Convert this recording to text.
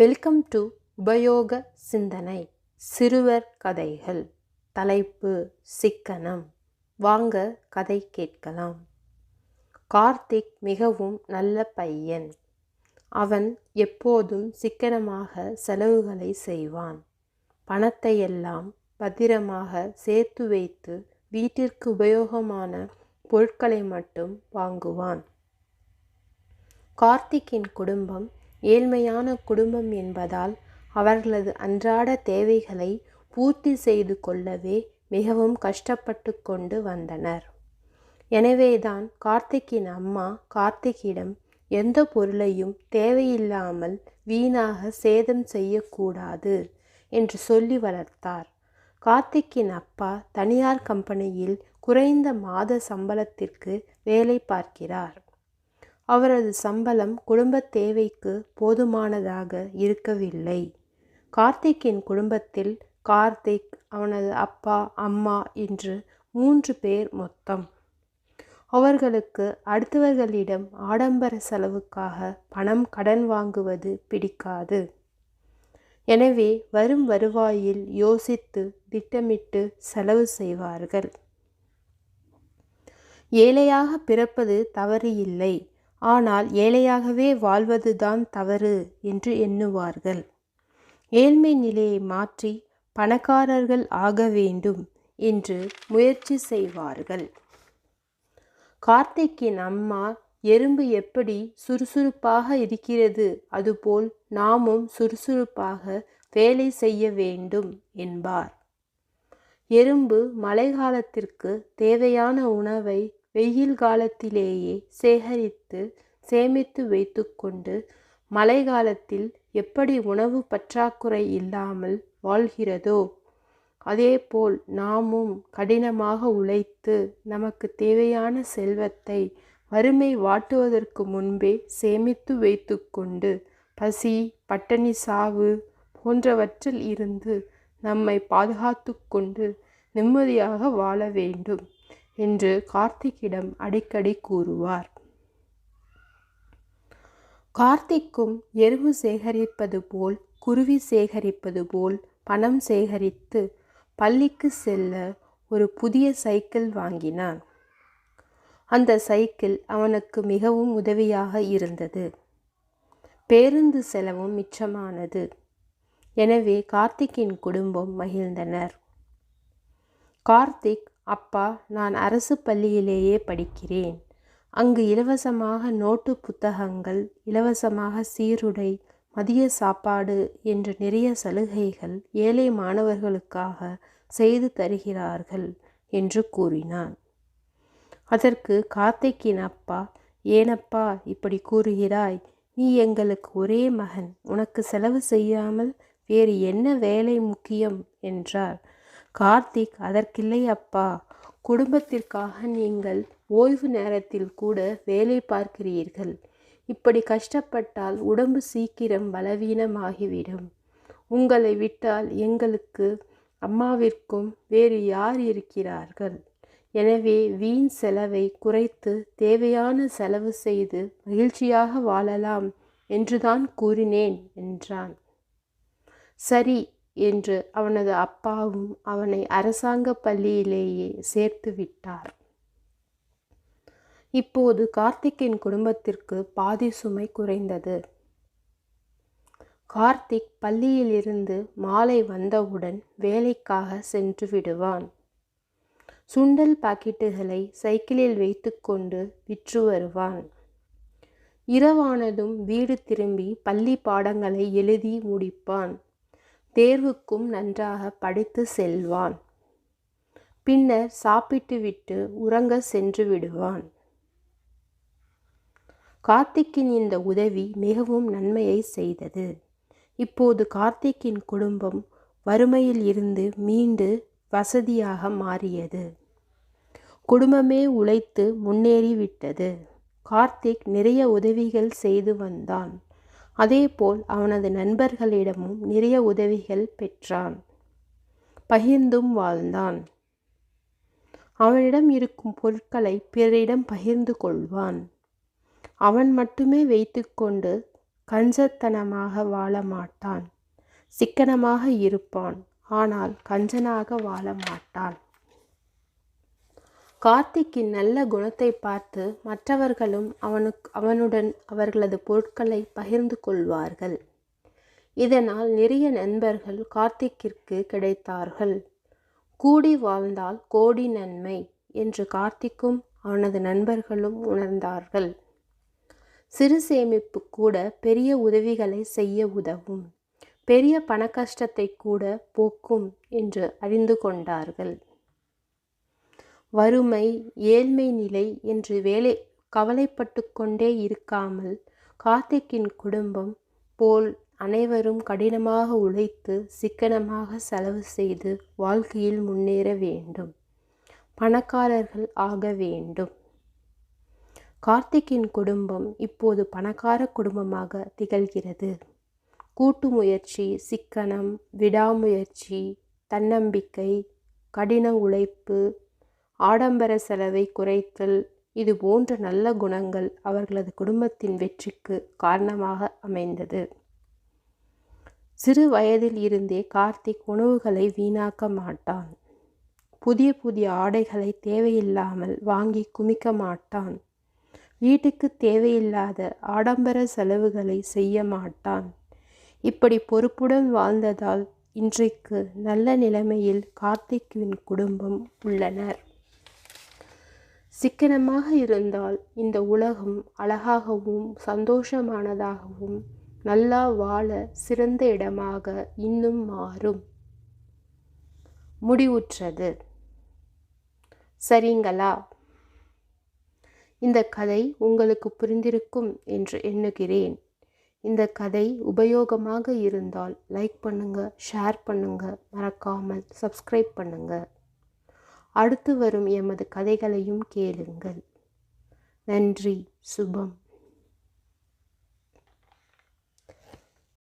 Welcome to உபயோக சிந்தனை சிறுவர் கதைகள். தலைப்பு சிக்கனம். வாங்க கதை கேட்கலாம். கார்த்திக் மிகவும் நல்ல பையன். அவன் எப்போதும் சிக்கனமாக செலவுகளை செய்வான். பணத்தை எல்லாம் பத்திரமாக சேர்த்து வைத்து வீட்டிற்கு உபயோகமான பொருட்களை மட்டும் வாங்குவான். கார்த்திக்கின் குடும்பம் ஏழ்மையான குடும்பம் என்பதால் அவர்களது அன்றாட தேவைகளை பூர்த்தி செய்து கொள்ளவே மிகவும் கஷ்டப்பட்டு கொண்டு வந்தனர். எனவேதான் கார்த்திக்கின் அம்மா கார்த்திக்கிடம் எந்த பொருளையும் தேவையில்லாமல் வீணாக சேதம் செய்யக்கூடாது என்று சொல்லி வளர்த்தார். கார்த்திக்கின் அப்பா தனியார் கம்பெனியில் குறைந்த மாத சம்பளத்திற்கு வேலை பார்க்கிறார். அவரது சம்பளம் குடும்பத் தேவைக்கு போதுமானதாக இருக்கவில்லை. கார்த்திக்கின் குடும்பத்தில் கார்த்திக் அவனது அப்பா அம்மா என்று மூன்று பேர் மொத்தம். அவர்களுக்கு அடுத்தவர்களிடம் ஆடம்பர செலவுக்காக பணம் கடன் வாங்குவது பிடிக்காது. எனவே வரும் வருவாயில் யோசித்து திட்டமிட்டு செலவு செய்வார்கள். ஏழையாக பிறப்பது தவறு இல்லை ஆனால் ஏழையாகவே வாழ்வதுதான் தவறு என்று எண்ணுவார்கள். ஏழ்மை நிலையை மாற்றி பணக்காரர்கள் ஆக வேண்டும் என்று முயற்சி செய்வார்கள். கார்த்திக்கின் அம்மா எறும்பு எப்படி சுறுசுறுப்பாக இருக்கிறது அதுபோல் நாமும் சுறுசுறுப்பாக வேலை செய்ய வேண்டும் என்பார். எறும்பு மழை காலத்திற்கு தேவையான உணவை வெயில் காலத்திலேயே சேகரித்து சேமித்து வைத்துக்கொண்டு மழை காலத்தில் எப்படி உணவு பற்றாக்குறை இல்லாமல் வாழ்கிறதோ அதேபோல் நாமும் கடினமாக உழைத்து நமக்கு தேவையான செல்வத்தை வறுமை வாட்டுவதற்கு முன்பே சேமித்து வைத்துக்கொண்டு பசி பட்டணி சாவு போன்றவற்றில் இருந்து நம்மை பாதுகாத்து கொண்டு நிம்மதியாக வாழ வேண்டும். என்று கார்த்திக்கிடம் அடிக்கடி கூறுவார். கார்த்திக்கும் எருவு சேகரிப்பது போல் குருவி சேகரிப்பது போல் பணம் சேகரித்து பள்ளிக்கு செல்ல ஒரு புதிய சைக்கிள் வாங்கினான். அந்த சைக்கிள் அவனுக்கு மிகவும் உதவியாக இருந்தது. பேருந்து செலவும் மிச்சமானது. எனவே கார்த்திக்கின் குடும்பம் மகிழ்ந்தனர். கார்த்திக் அப்பா நான் அரசு பள்ளியிலேயே படிக்கிறேன். அங்கு இலவசமாக நோட்டு புத்தகங்கள் இலவசமாக சீருடை மதிய சாப்பாடு என்று நிறைய சலுகைகள் ஏழை மாணவர்களுக்காக செய்து தருகிறார்கள் என்று கூறினான். அதற்கு கார்த்திக்கின் அப்பா ஏனப்பா இப்படி கூறுகிறாய். நீ எங்களுக்கு ஒரே மகன். உனக்கு செலவு செய்யாமல் வேறு என்ன வேலை முக்கியம்? என்றார். கார்த்திக் அதற்கில்லை அப்பா. குடும்பத்திற்காக நீங்கள் ஓய்வு நேரத்தில் கூட வேலை பார்க்கிறீர்கள். இப்படி கஷ்டப்பட்டால் உடம்பு சீக்கிரம் பலவீனமாகிவிடும். உங்களை விட்டால் எங்களுக்கு அம்மாவிற்கும் வேறு யார் இருக்கிறார்கள்? எனவே வீண் செலவை குறைத்து தேவையான செலவு செய்து மகிழ்ச்சியாக வாழலாம் என்றுதான் கூறினேன் என்றான். சரி என்று அவனது அப்பாவும் அவனை அரசாங்க பள்ளியிலேயே சேர்த்து விட்டார். இப்போது கார்த்திக்கின் குடும்பத்திற்கு பாதி சுமை குறைந்தது. கார்த்திக் பள்ளியிலிருந்து மாலை வந்தவுடன் வேலைக்காக சென்று விடுவான். சுண்டல் பாக்கெட்டுகளை சைக்கிளில் வைத்துக்கொண்டு விற்று வருவான். இரவானதும் வீடு திரும்பி பள்ளி பாடங்களை எழுதி முடிப்பான். தேர்வுக்கும் நன்றாக படித்து செல்வான். பின்னர் சாப்பிட்டுவிட்டு உறங்க சென்று விடுவான். கார்த்திக்கின் இந்த உதவி மிகவும் நன்மையை செய்தது. இப்போது கார்த்திக்கின் குடும்பம் வறுமையில் இருந்து மீண்டு வசதியாக மாறியது. குடும்பமே உழைத்து முன்னேறிவிட்டது. கார்த்திக் நிறைய உதவிகள் செய்து வந்தான். அதேபோல் அவனது நண்பர்களிடமும் நிறைய உதவிகள் பெற்றான். பகிர்ந்தும் வாழ்ந்தான். அவனிடம் இருக்கும் பொருட்களை பிறரிடம் பகிர்ந்து கொள்வான். அவன் மட்டுமே வைத்துக்கொண்டு கஞ்சத்தனமாக வாழ மாட்டான். சிக்கனமாக இருப்பான். ஆனால் கஞ்சனாக வாழ மாட்டான். கார்த்திக்கின் நல்ல குணத்தை பார்த்து மற்றவர்களும் அவனுக்கு அவனுடன் அவர்களது பொருட்களை பகிர்ந்து கொள்வார்கள். இதனால் நிறைய நண்பர்கள் கார்த்திக்கிற்கு கிடைத்தார்கள். கூடி வாழ்ந்தால் கோடி நன்மை என்று கார்த்திக்கும் அவனது நண்பர்களும் உணர்ந்தார்கள். சிறு சேமிப்பு கூட பெரிய உதவிகளை செய்ய உதவும். பெரிய பண கஷ்டத்தை கூட போக்கும் என்று அறிந்து கொண்டார்கள். வறுமை ஏழ்மை நிலை என்று வேலை கவலைப்பட்டு கொண்டே இருக்காமல் கார்த்திக்கின் குடும்பம் போல் அனைவரும் கடினமாக உழைத்து சிக்கனமாக செலவு செய்து வாழ்க்கையில் முன்னேற வேண்டும். பணக்காரர்கள் ஆக வேண்டும். கார்த்திக்கின் குடும்பம் இப்போது பணக்கார குடும்பமாக திகழ்கிறது. கூட்டு முயற்சி சிக்கனம் விடாமுயற்சி தன்னம்பிக்கை கடின உழைப்பு ஆடம்பர செலவை குறைத்தல் இது போன்ற நல்ல குணங்கள் அவர்களது குடும்பத்தின் வெற்றிக்கு காரணமாக அமைந்தது. சிறு வயதில் இருந்தே கார்த்திக் உணவுகளை வீணாக்க மாட்டான். புதிய புதிய ஆடைகளை தேவையில்லாமல் வாங்கி குமிக்க மாட்டான். வீட்டுக்கு தேவையில்லாத ஆடம்பர செலவுகளை செய்ய மாட்டான். இப்படி பொறுப்புடன் வாழ்ந்ததால் இன்றைக்கு நல்ல நிலைமையில் கார்த்திக்கின் குடும்பம் உள்ளனர். சிக்கனமாக இருந்தால் இந்த உலகம் அழகாகவும் சந்தோஷமானதாகவும் நல்லா வாழ சிறந்த இடமாக இன்னும் மாறும். முடிவுற்றது. சரிங்களா? இந்த கதை உங்களுக்கு புரிந்திருக்கும் என்று எண்ணுகிறேன். இந்த கதை உபயோகமாக இருந்தால் லைக் பண்ணுங்கள் ஷேர் பண்ணுங்கள் மறக்காமல் சப்ஸ்கிரைப் பண்ணுங்கள் அடுத்து வரும் எமது கதைகளையும் கேளுங்கள். நன்றி சுபம்.